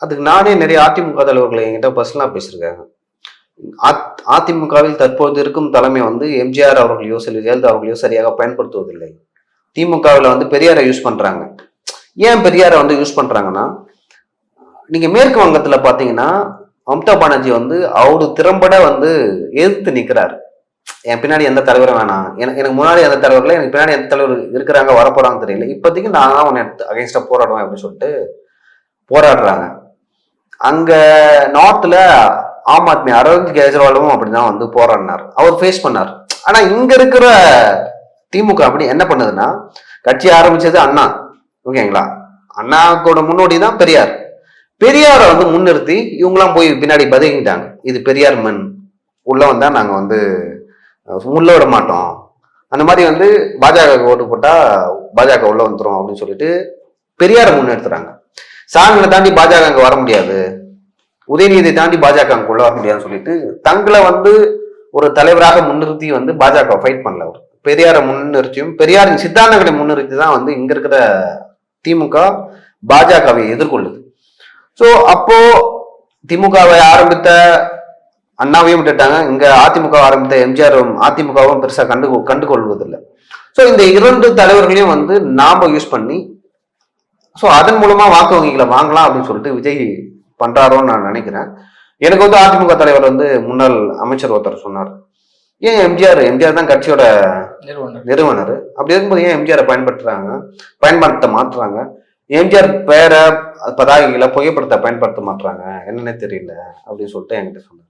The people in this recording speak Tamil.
அதுக்கு நானே நிறைய அதிமுக தலைவர்களை என்கிட்ட பர்சனலாக பேசியிருக்காங்க. அத்- அதிமுகவில் தற்போது இருக்கும் தலைமை வந்து எம்ஜிஆர் அவர்களையோ சில ஜெயலலிதா அவர்களையோ சரியாக பயன்படுத்துவதில்லை. திமுகவில் வந்து பெரியாரை யூஸ் பண்ணுறாங்க ஏன் பெரியாரை வந்து யூஸ் பண்ணுறாங்கன்னா நீங்கள் மேற்கு வங்கத்தில் பார்த்தீங்கன்னா மம்தா பானர்ஜி வந்து அவரு திறம்பட வந்து எதிர்த்து நிற்கிறார் என் பின்னாடி எந்த தலைவரும் வேணாம். எனக்கு எனக்கு முன்னாடி எந்த தலைவர்கள் எனக்கு பின்னாடி எந்த தலைவர் இருக்கிறாங்க வரப்போறாங்கன்னு தெரியல. இப்போதைக்கு நான் தான் உன்னை அகைன்ஸ்டாக போராடுவேன் அப்படின்னு சொல்லிட்டு போராடுறாங்க. அங்க நார்த்ல ஆம் ஆத்மி அரவிந்த் கெஜ்ரிவாலும் அப்படிதான் வந்து போராடினார். அவர் ஃபேஸ் பண்ணார். ஆனா இங்க இருக்கிற திமுக அப்படி என்ன பண்ணுதுன்னா கட்சி ஆரம்பிச்சது அண்ணா. ஓகேங்களா? அண்ணாக்கோட முன்னோடி தான் பெரியார். பெரியாரை வந்து முன்னிறுத்தி இவங்கெல்லாம் போய் பின்னாடி பதுங்கிட்டாங்க இது பெரியார் மண். உள்ள வந்தா நாங்க வந்து உள்ள விட மாட்டோம். அந்த மாதிரி வந்து பாஜக ஓட்டு போட்டா பாஜக உள்ள வந்துடும் அப்படின்னு சொல்லிட்டு பெரியாரை முன்னெடுத்துறாங்க சாமியை தாண்டி பாஜக அங்கே வர முடியாது. உதயநிதியை தாண்டி பாஜக அங்கே உள்ள வர முடியாதுன்னு சொல்லிட்டு தங்களை வந்து ஒரு தலைவராக முன்னிறுத்தி வந்து பாஜக ஃபைட் பண்ணல அவர். பெரியாரை முன்னிறுத்தியும் பெரியாரின் சித்தாந்தங்களை முன்னிறுத்தி தான் வந்து இங்க இருக்கிற திமுக பாஜகவை எதிர்கொள்ளுது. ஸோ அப்போ திமுகவை ஆரம்பித்த அண்ணாவையும் விட்டுட்டாங்க. இங்க அதிமுக ஆரம்பித்த எம்ஜிஆரும் அதிமுகவும் பெருசா கண்டு கண்டுகொள்வதில்லை. ஸோ இந்த இரண்டு தலைவர்களையும் வந்து நாம யூஸ் பண்ணி ஸோ அதன் மூலமா வாக்கு வங்கிகளை வாங்கலாம் அப்படின்னு சொல்லிட்டு விஜய் பண்றாரோன்னு நான் நினைக்கிறேன். எனக்கு வந்து அதிமுக தலைவர் வந்து முன்னாள் அமைச்சர் ஒருத்தர் சொன்னார். ஏன் எம்ஜிஆர்? எம்ஜிஆர் தான் கட்சியோட நிறுவனர். நிறுவனர். அப்படி இருக்கும்போது ஏன் எம்ஜிஆரை பயன்படுத்துறாங்க? பயன்படுத்த மாட்டுறாங்க. எம்ஜிஆர் பேரை பதாகைகளை புகைப்படத்தை பயன்படுத்த மாட்டுறாங்க. என்னன்னே தெரியல அப்படின்னு சொல்லிட்டு என்கிட்ட சொன்னார்.